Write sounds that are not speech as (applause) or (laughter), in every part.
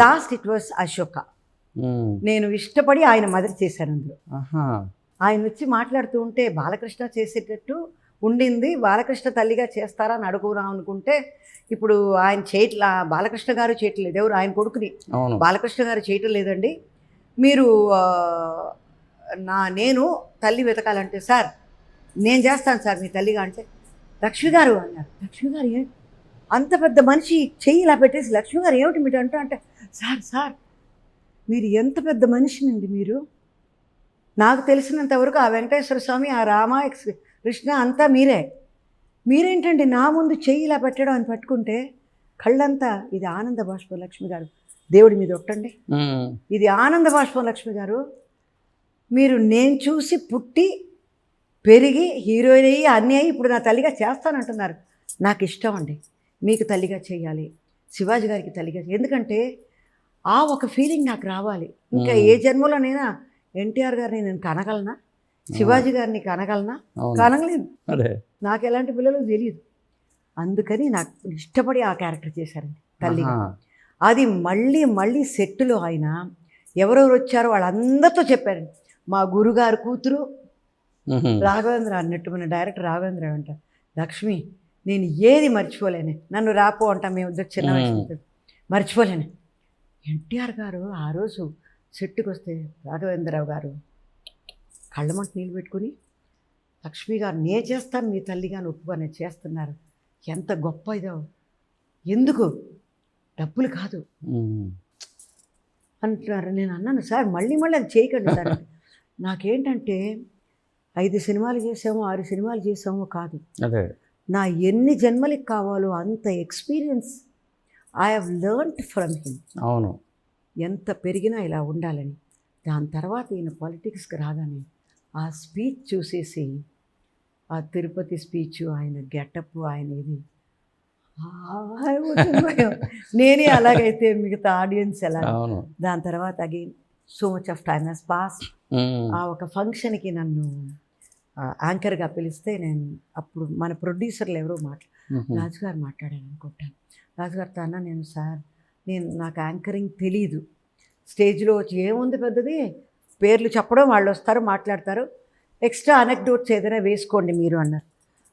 Lost it was Ashoka. నేను ఇష్టపడి ఆయన మదర్ చేశాను అందులో. ఆయన వచ్చి మాట్లాడుతూ ఉంటే బాలకృష్ణ చేసేటట్టు ఉండింది బాలకృష్ణ తల్లిగా చేస్తారా అని అడుగుదాం అనుకుంటే ఇప్పుడు ఆయన చేయట్లా బాలకృష్ణ గారు చేయట్లేదు ఎవరు? ఆయన కొడుకుని. బాలకృష్ణ గారు చేయటం లేదండి. మీరు నా నేను తల్లి వెతకాలంటే సార్ నేను చేస్తాను సార్ మీ తల్లిగా అంటే లక్ష్మి గారు అన్నారు. లక్ష్మి గారు ఏ అంత పెద్ద మనిషి చెయ్యి ఇలా పెట్టేసి లక్ష్మి గారు ఏమిటి మీరు అంటూ అంటే సార్ సార్ మీరు ఎంత పెద్ద మనిషినండి మీరు. నాకు తెలిసినంత వరకు ఆ వెంకటేశ్వర స్వామి ఆ రామ కృష్ణ అంతా మీరే. మీరేంటండి నా ముందు చెయ్యి ఇలా పెట్టడం అని పట్టుకుంటే కళ్ళంతా ఇది ఆనంద బాష్ప లక్ష్మి గారు. దేవుడి మీద ఒట్టండి. ఇది ఆనంద బాష్పం లక్ష్మి గారు. మీరు నేను చూసి పుట్టి పెరిగి హీరోయిన్ అయ్యి అన్నీ అయ్యి ఇప్పుడు నా తల్లిగా చేస్తానంటున్నారు. నాకు ఇష్టం అండి. మీకు తల్లిగా చేయాలి. శివాజీ గారికి తల్లిగా. ఎందుకంటే ఆ ఒక ఫీలింగ్ నాకు రావాలి. ఇంకా. ఏ జన్మలోనైనా ఎన్టీఆర్ గారిని నేను కనగలనా? శివాజీ గారిని కనగలనా? కనగలేదు. నాకు ఎలాంటి పిల్లలు తెలియదు అందుకని నాకు ఇష్టపడి ఆ క్యారెక్టర్ చేశారండి తల్లిగా. ఆహా. అది మళ్ళీ మళ్ళీ సెట్టులో ఆయన ఎవరెవరు వచ్చారో వాళ్ళందరితో చెప్పారండి. మా గురుగారు కూతురు. రాఘవేంద్ర అన్నట్టు మన డైరెక్టర్ రాఘవేంద్ర అంట లక్ష్మి నేను ఏది మర్చిపోలేను. నన్ను రాపో అంటాం మేము ఇద్దరు చిన్న వయసు. మర్చిపోలేను. ఎన్టీఆర్ గారు ఆ రోజు సెట్టుకు వస్తే రాఘవేంద్రరావు గారు కళ్ళమంట నీళ్ళు పెట్టుకుని లక్ష్మి గారు నే చేస్తాను మీ తల్లిగాని ఒప్పుకొని చేస్తున్నారు. ఎంత గొప్ప ఇదో. ఎందుకు? డబ్బులు కాదు. అంటున్నారు. నేను అన్నాను సార్ మళ్ళీ మళ్ళీ అది చేయకండి సార్. (laughs) నాకేంటంటే ఐదు సినిమాలు చేసాము ఆరు సినిమాలు చేసాము కాదు. అదే. నా ఎన్ని జన్మలకి కావాలో అంత experience I have learned from him. అవును. ఎంత పెరిగినా ఇలా ఉండాలని. దాని తర్వాత ఈయన పాలిటిక్స్కి రాగానే ఆ స్పీచ్ చూసేసి ఆ తిరుపతి స్పీచ్ ఆయన గెటప్ ఆయన ఇది. నేనే అలాగైతే మిగతా ఆడియన్స్ ఎలా? దాని తర్వాత again so much of time he's passed. ఆ ఒక ఫంక్షన్కి నన్ను యాంకర్గా పిలిస్తే నేను అప్పుడు మన ప్రొడ్యూసర్లు ఎవరో మాట్లా. రాజుగారు మాట్లాడాను అనుకుంటాను రాజుగారితో అన్న నేను సార్ నేను నాకు యాంకరింగ్ తెలీదు. స్టేజ్లో వచ్చి ఏముంది పెద్దది? పేర్లు చెప్పడం వాళ్ళు వస్తారు మాట్లాడతారు. ఎక్స్ట్రా అనెక్డోట్స్ ఏదైనా వేసుకోండి మీరు అన్నారు.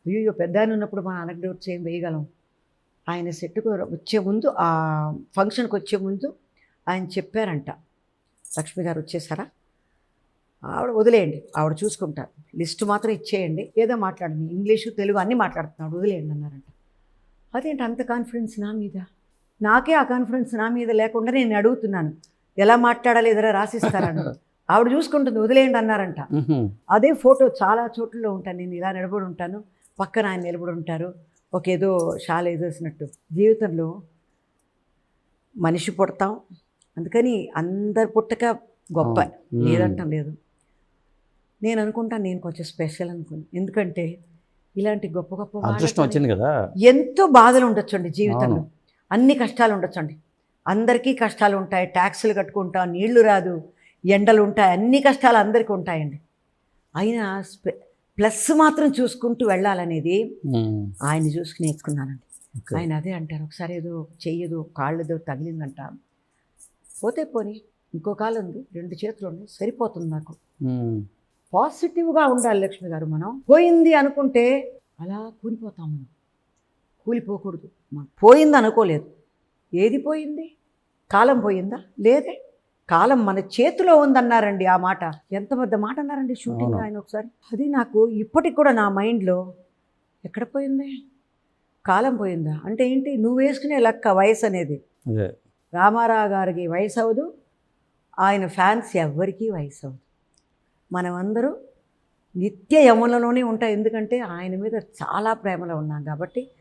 అయ్యో పెద్ద ఉన్నప్పుడు మన అనెక్డోట్స్ ఏం వేయగలం? ఆయన సెట్కు వచ్చే ముందు ఆ ఫంక్షన్కి వచ్చే ముందు ఆయన చెప్పారంట. లక్ష్మి గారు వచ్చేసారా? ఆవిడ వదిలేయండి ఆవిడ చూసుకుంటారు. లిస్ట్ మాత్రం ఇచ్చేయండి. ఏదో మాట్లాడండి. ఇంగ్లీషు తెలుగు అన్నీ మాట్లాడుతున్నాడు. వదిలేయండి అన్నారంట. అదేంటి అంత కాన్ఫిడెన్స్ నా మీద? నాకే ఆ కాన్ఫిడెన్స్ నా మీద లేకుండా నేను అడుగుతున్నాను. ఎలా మాట్లాడాలి ఎదురా రాసిస్తారని. ఆవిడ చూసుకుంటుంది. వదిలేయండి అన్నారంట. అదే ఫోటో చాలా చోట్లలో ఉంటాను. నేను ఇలా నిలబడి ఉంటాను. పక్కన ఆయన నిలబడి ఉంటారు. ఒక ఏదో షాల్ వేసేసినట్టు జీవితంలో మనిషి పుడతాం. అందుకని అందరు పుట్టక గొప్ప. లేదంటాం లేదు. నేను అనుకుంటాను నేను కొంచెం స్పెషల్ అనుకుని ఎందుకంటే ఇలాంటి గొప్ప గొప్ప అదృష్టం వచ్చింది కదా ఎంతో బాధలు ఉండొచ్చండి జీవితంలో. అన్ని కష్టాలు ఉండొచ్చండి అందరికీ కష్టాలు ఉంటాయి ట్యాక్సులు కట్టుకుంటాం నీళ్ళు రాదు ఎండలు ఉంటాయి అన్ని కష్టాలు అందరికీ ఉంటాయండి అయినా స్పె ప్లస్ మాత్రం చూసుకుంటూ వెళ్ళాలనేది. ఆయన చూసుకుని నేర్చుకున్నానండి. ఆయన అదే అంటారు ఒకసారి ఏదో చెయ్యదు కాళ్ళు ఏదో తగిలిందంట పోతే పోని ఇంకో కాలు ఉంది రెండు చేతులు ఉన్నాయి సరిపోతుంది నాకు. పాజిటివ్గా ఉండాలి లక్ష్మి గారు మనం. పోయింది అనుకుంటే అలా కూలిపోతాం మనం. కూలిపోకూడదు మనం. పోయింది అనుకోలేదు. ఏది పోయింది? కాలం పోయిందా? లేదే. కాలం మన చేతిలో ఉందన్నారండి ఆ మాట. ఎంత పెద్ద మాట అన్నారండి షూటింగ్. ఆయన ఒకసారి? అది నాకు ఇప్పటికి కూడా నా మైండ్లో ఎక్కడ పోయింది? కాలం పోయిందా? అంటే ఏంటి? నువ్వు వేసుకునే లెక్క వయసు అనేది. రామారావు గారికి వయసు అవ్వదు. ఆయన ఫ్యాన్స్ ఎవ్వరికీ వయసు అవ్వదు. మనమందరూ నిత్య యమలలోనే ఉంటాం. ఎందుకంటే ఆయన మీద చాలా ప్రేమలో ఉన్నాం కాబట్టి